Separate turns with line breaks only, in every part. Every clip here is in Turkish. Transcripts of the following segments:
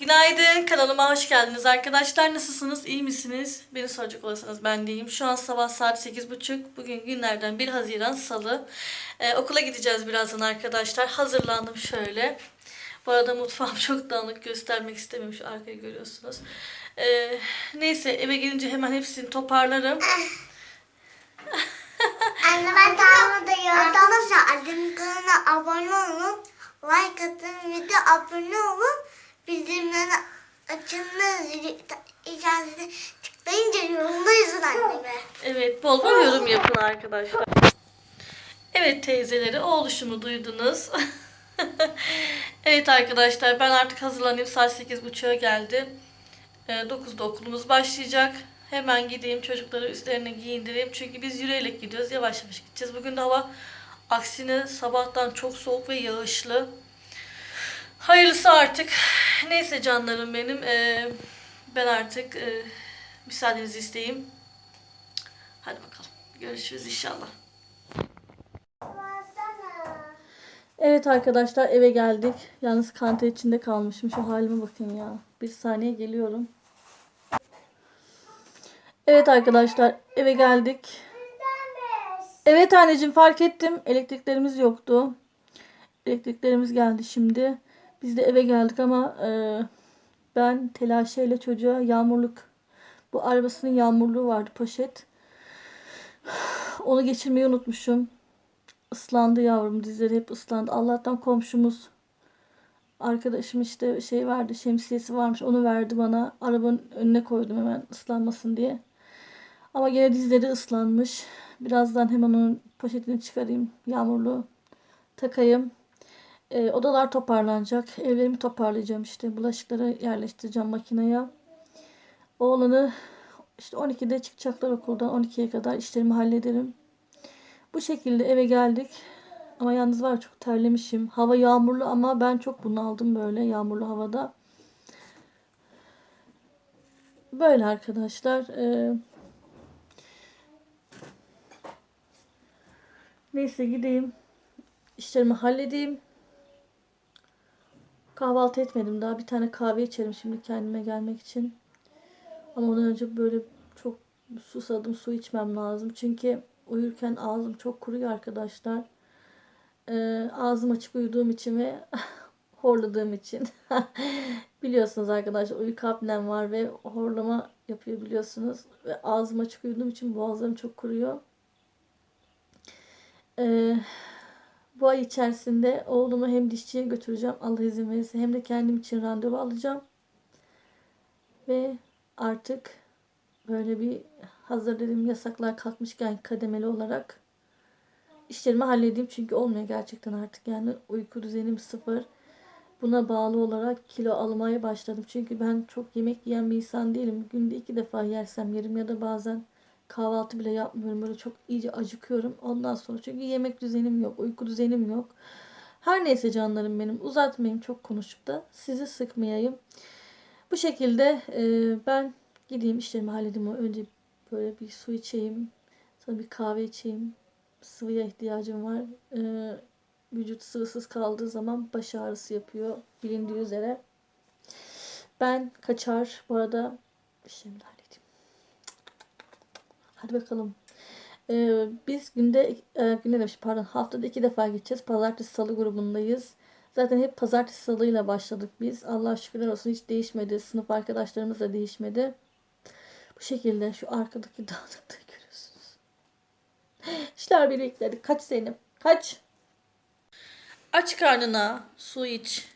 Günaydın, kanalıma hoş geldiniz arkadaşlar. Nasılsınız, iyi misiniz? Beni soracak olursanız ben de iyiyim. Şu an sabah saat 8.30. Bugün günlerden 1 Haziran Salı. Ee, okula gideceğiz birazdan arkadaşlar. Hazırlandım şöyle. Bu arada mutfağım çok dağınık göstermek istemiyorum. Şu arkayı görüyorsunuz. Ee, neyse eve gelince hemen hepsini toparlarım.
Anne ben daha Arkadaşlar annemin kanalına abone olun. Like atın ve de abone olun. Açın. zili işaretine tıklayınca yorumda yazın anneme.
Evet, bol bol yorum yapın arkadaşlar. Evet teyzeleri, o oluşumu duydunuz. evet arkadaşlar, ben artık hazırlanayım. Saat 8.30'a geldi. Ee, 9'da okulumuz başlayacak. Hemen gideyim çocukları üstlerine giyindireyim. Çünkü biz yürüyerek gidiyoruz. Yavaş yavaş gideceğiz. Bugün de hava aksine sabahtan çok soğuk ve yağışlı. Hayırlısı artık. Neyse canlarım benim. Ee, ben artık e, müsaadenizi isteyeyim. Hadi bakalım. Görüşürüz inşallah. Evet arkadaşlar eve geldik. Yalnız kanta içinde kalmışım. Şu halime bakın ya. Bir saniye geliyorum. Evet arkadaşlar eve geldik. Evet anneciğim fark ettim. Elektriklerimiz yoktu. Elektriklerimiz geldi şimdi. Biz de eve geldik ama e, ben telaşeyle çocuğa yağmurluk bu arabasının yağmurluğu vardı poşet. Onu geçirmeyi unutmuşum. Islandı yavrum dizleri hep ıslandı. Allah'tan komşumuz arkadaşım işte şey verdi şemsiyesi varmış onu verdi bana. Arabanın önüne koydum hemen ıslanmasın diye. Ama gene dizleri ıslanmış. Birazdan hemen onun poşetini çıkarayım. Yağmurlu takayım. Ee, odalar toparlanacak. Evlerimi toparlayacağım işte. Bulaşıkları yerleştireceğim makineye. Oğlanı işte 12'de çıkacaklar okuldan. 12'ye kadar işlerimi hallederim. Bu şekilde eve geldik. Ama yalnız var çok terlemişim. Hava yağmurlu ama ben çok bunaldım böyle yağmurlu havada. Böyle arkadaşlar. Ee, neyse gideyim. İşlerimi halledeyim. Kahvaltı etmedim daha. Bir tane kahve içerim şimdi kendime gelmek için. Ama ondan önce böyle çok susadım. Su içmem lazım. Çünkü uyurken ağzım çok kuruyor arkadaşlar. Ee, ağzım açık uyuduğum için ve horladığım için. biliyorsunuz arkadaşlar uyku apnem var ve horlama yapıyor biliyorsunuz. Ve ağzım açık uyuduğum için boğazlarım çok kuruyor. Ee, bu ay içerisinde oğlumu hem dişçiye götüreceğim Allah izin verirse hem de kendim için randevu alacağım. Ve artık böyle bir hazır dedim yasaklar kalkmışken kademeli olarak işlerimi halledeyim. Çünkü olmuyor gerçekten artık yani uyku düzenim sıfır. Buna bağlı olarak kilo almaya başladım. Çünkü ben çok yemek yiyen bir insan değilim. Günde iki defa yersem yerim ya da bazen kahvaltı bile yapmıyorum. Böyle çok iyice acıkıyorum. Ondan sonra çünkü yemek düzenim yok, uyku düzenim yok. Her neyse canlarım benim uzatmayayım çok konuşup da sizi sıkmayayım. Bu şekilde e, ben gideyim işlerimi halledeyim. Önce böyle bir su içeyim. Sonra bir kahve içeyim. Sıvıya ihtiyacım var. E, vücut sıvısız kaldığı zaman baş ağrısı yapıyor. Bilindiği üzere. Ben kaçar. Bu arada işlerimi de halledeyim. Hadi bakalım. Ee, biz günde, e, günde demiş pardon haftada iki defa gideceğiz. Pazartesi salı grubundayız. Zaten hep pazartesi salıyla başladık biz. Allah şükürler olsun hiç değişmedi. Sınıf arkadaşlarımız da değişmedi. Bu şekilde şu arkadaki dağınıklığı görüyorsunuz. İşler birlikleri. Kaç Zeynep? Kaç? Aç karnına. Su iç.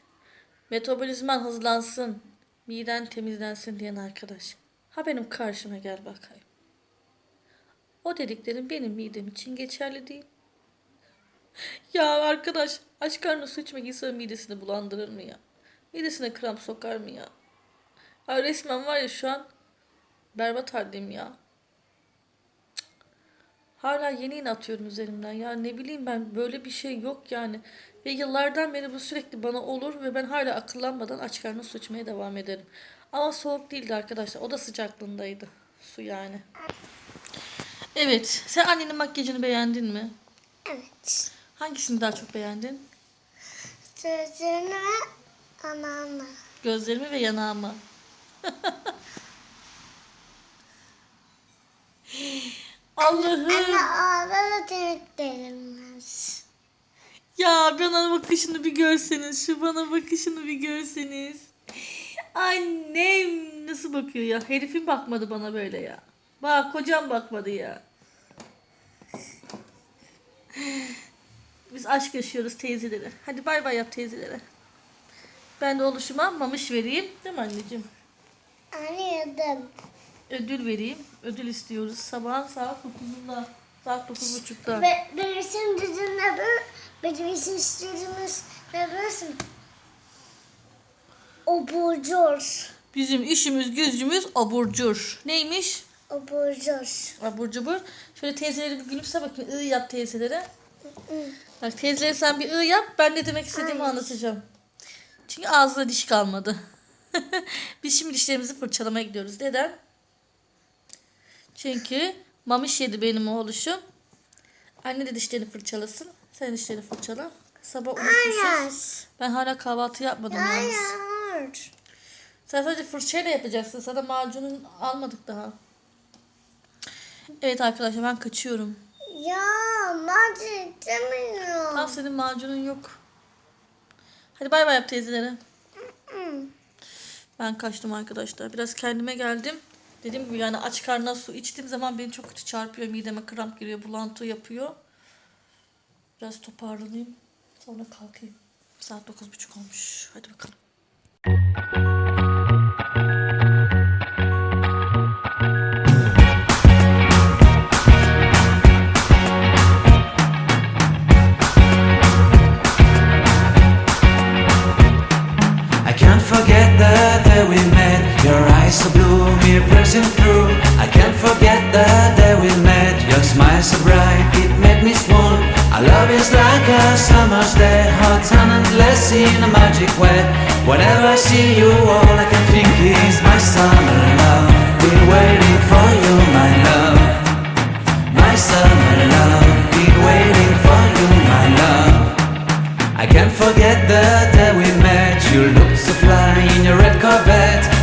Metabolizman hızlansın. Miden temizlensin diyen arkadaş. Ha benim karşıma gel bakayım. O dediklerim benim midem için geçerli değil. Ya arkadaş aç karnına su içmek insanın midesini bulandırır mı ya? Midesine kramp sokar mı ya? Ya resmen var ya şu an berbat haldeyim ya. Hala yeni yeni atıyorum üzerimden ya ne bileyim ben böyle bir şey yok yani. Ve yıllardan beri bu sürekli bana olur ve ben hala akıllanmadan aç karnına su içmeye devam ederim. Ama soğuk değildi arkadaşlar o da sıcaklığındaydı su yani. Evet. Sen annenin makyajını beğendin mi?
Evet.
Hangisini daha çok beğendin?
Sözünü ve ananı.
Gözlerimi ve yanağımı. Allah'ım.
Anne ağda da temizlenmez.
Ya bana bakışını bir görseniz. Şu bana bakışını bir görseniz. Annem nasıl bakıyor ya? Herifim bakmadı bana böyle ya. Bak kocam bakmadı ya. Biz aşk yaşıyoruz teyzelere. Hadi bay bay yap teyzelere. Ben de oluşuma mamış vereyim. Değil mi anneciğim?
Anne yedim.
Ödül vereyim. Ödül istiyoruz. Sabahın saat 9'unda. Saat 9.30'da.
Be benim ne bu? Benim istediğimiz ne bilirsin? Oburcur.
Bizim işimiz gücümüz aburcur. Neymiş?
Oburcur.
Abur cubur. Şöyle teyzeleri bir gülümse bakayım. I yap teyzelere. Bak teyzelere sen bir I yap. Ben ne demek istediğimi
Ay.
anlatacağım. Çünkü ağzında diş kalmadı. Biz şimdi dişlerimizi fırçalamaya gidiyoruz. Neden? Çünkü mamiş yedi benim oğluşum. Anne de dişlerini fırçalasın. Sen dişlerini fırçala. Sabah unutmuşuz. Ben hala kahvaltı yapmadım yalnız.
Hayır.
Sen sadece fırçayla yapacaksın. Sana macunun almadık daha. Evet arkadaşlar ben kaçıyorum.
Ya ben istemiyorum.
Tamam senin macunun yok. Hadi bay bay yap teyzelere. Ben kaçtım arkadaşlar. Biraz kendime geldim. Dediğim gibi yani aç karnına su içtiğim zaman beni çok kötü çarpıyor. Mideme kramp giriyor. Bulantı yapıyor. Biraz toparlanayım. Sonra kalkayım. Saat 9.30 olmuş. Hadi bakalım.
Endless in a magic way. Whenever I see you, all I can think is my summer love. Been waiting for you, my love. My summer love. Been waiting for you, my love. I can't forget the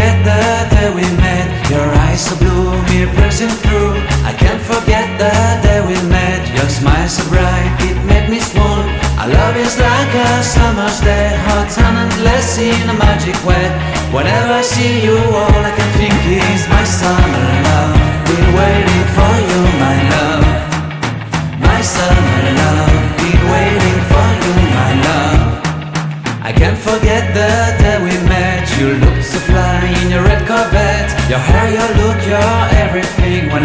forget the day we met. Your eyes so blue, me pressing through. I can't forget the day we met. Your smile so bright, it made me swoon. Our love is like a summer's day, hot sun and endless in a magic way. Whenever I see you, all I can think is my summer love. Been waiting for you, my love. My summer love, been waiting for you, my love. I can't forget the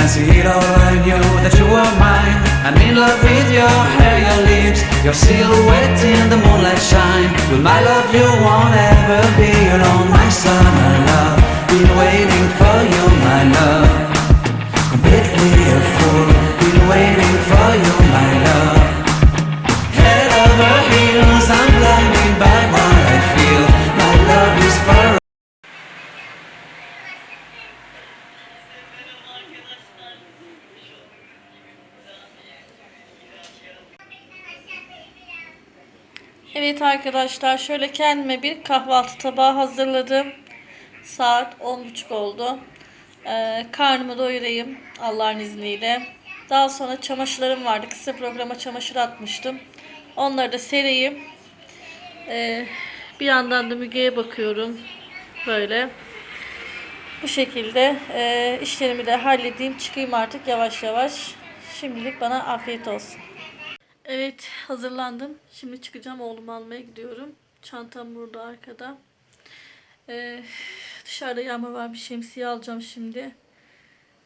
I see it all, I knew that you were mine. I'm in love with your hair, your lips, your silhouette in the moonlight shine. With my love, you won't ever be alone. My summer love, been waiting for you, my love. Completely a fool, been waiting for you, my love.
Evet arkadaşlar şöyle kendime bir kahvaltı tabağı hazırladım. Saat 10.30 oldu. Ee, karnımı doyurayım Allah'ın izniyle. Daha sonra çamaşırlarım vardı. Kısa programa çamaşır atmıştım. Onları da sereyim. Ee, bir yandan da Müge'ye bakıyorum. Böyle. Bu şekilde e, işlerimi de halledeyim. Çıkayım artık yavaş yavaş. Şimdilik bana afiyet olsun. Evet hazırlandım. Şimdi çıkacağım oğlumu almaya gidiyorum. Çantam burada arkada. Ee, dışarıda yağmur var bir şemsiye alacağım şimdi.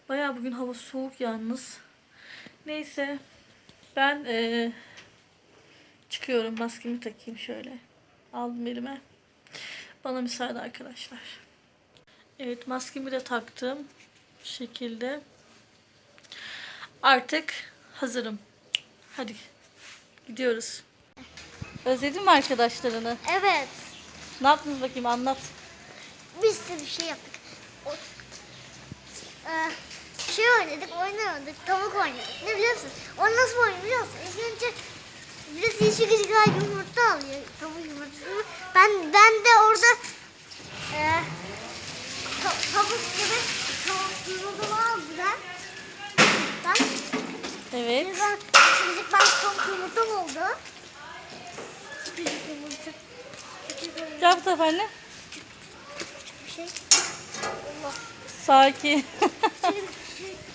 Baya bugün hava soğuk yalnız. Neyse ben ee, çıkıyorum maskemi takayım şöyle. Aldım elime. Bana müsaade arkadaşlar. Evet maskemi de taktım. Bu şekilde. Artık hazırım. Hadi gidiyoruz. Özledin mi arkadaşlarını?
Evet.
Ne yaptınız bakayım anlat.
Bir sürü şey yaptık. O, Eee, şey oynadık, oyun oynadık, tavuk oynadık. Ne biliyorsun? Onu nasıl oynuyor biliyor musun? İlk önce birisi yeşil güzel yumurta alıyor, tavuk yumurtasını. Ben ben de orada eee ta- tavuk gibi tavuk yumurtamı. Ben,
Evet.
ben, şimdi ben tavuk yumurtam oldu. Küçük yumurta.
Gel bu tarafa anne.
Bir şey. Allah.
Sakin.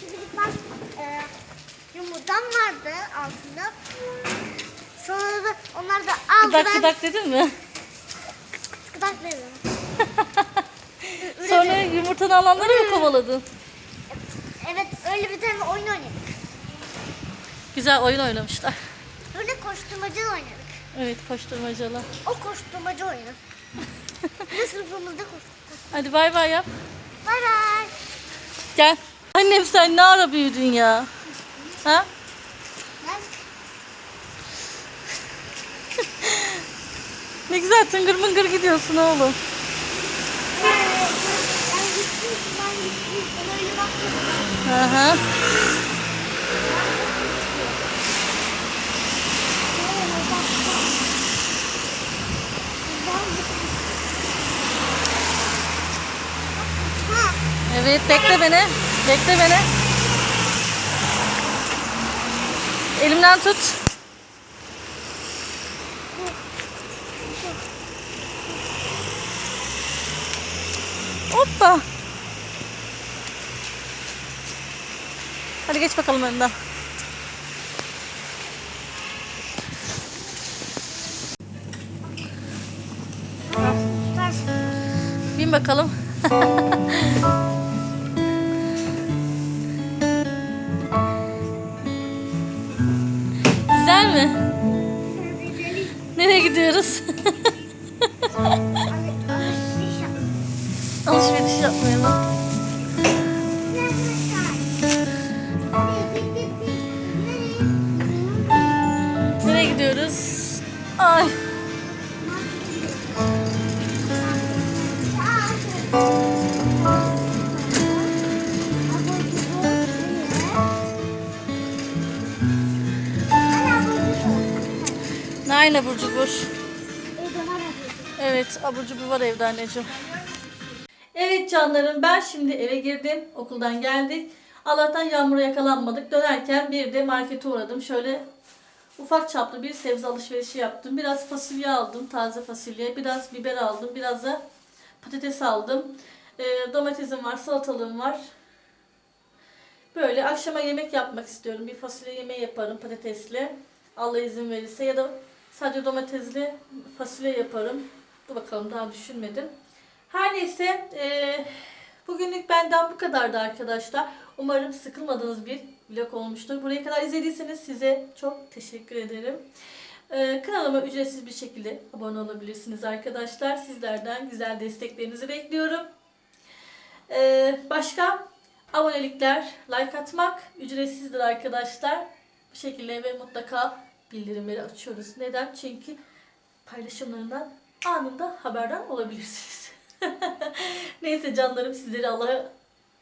Şimdi ben e, yumurtam vardı altında. Sonra da onlar da aldı.
gıdak
ben
gıdak dedin mi?
gıdak dedim.
Sonra yumurtanı alanları mı kovaladın?
Evet öyle bir tane oyun oynadık.
Güzel oyun oynamışlar.
Öyle koşturmaca oynadık.
Evet koşturmacalı.
O koşturmaca oyunu. Ve sınıfımızda koştuk.
Hadi bay bay yap.
Bay bay.
Gel. Annem sen ne ara büyüdün ya? Ha?
Ben
Ne güzel tıngır mıngır gidiyorsun oğlum.
ben gittim, ben gittim. Ben öyle.
Hı hı.
Ha,
Evet bekle beni. Bekle beni. Elimden tut. Hoppa. Hadi geç bakalım önden. Bin bakalım. mi? Nereye gidiyoruz? Nail abur cubur. Evet abur cubur var evde anneciğim. Evet canlarım ben şimdi eve girdim. Okuldan geldik. Allah'tan yağmura yakalanmadık. Dönerken bir de markete uğradım. Şöyle ufak çaplı bir sebze alışverişi yaptım. Biraz fasulye aldım. Taze fasulye. Biraz biber aldım. Biraz da patates aldım. Ee, domatesim var. Salatalığım var. Böyle akşama yemek yapmak istiyorum. Bir fasulye yemeği yaparım patatesli. Allah izin verirse ya da sadece domatesli fasulye yaparım. Dur bakalım daha düşünmedim. Her neyse eee, bugünlük benden bu kadardı arkadaşlar. Umarım sıkılmadığınız bir vlog olmuştur. Buraya kadar izlediyseniz size çok teşekkür ederim. Eee, kanalıma ücretsiz bir şekilde abone olabilirsiniz arkadaşlar. Sizlerden güzel desteklerinizi bekliyorum. Eee, başka abonelikler, like atmak ücretsizdir arkadaşlar. Bu şekilde ve mutlaka bildirimleri açıyoruz. Neden? Çünkü paylaşımlarından anında haberdar olabilirsiniz. Neyse canlarım sizleri Allah'a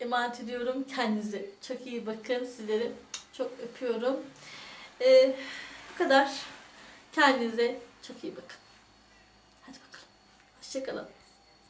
emanet ediyorum. Kendinize çok iyi bakın. Sizleri çok öpüyorum. Ee, bu kadar. Kendinize çok iyi bakın. Hoşçakalın.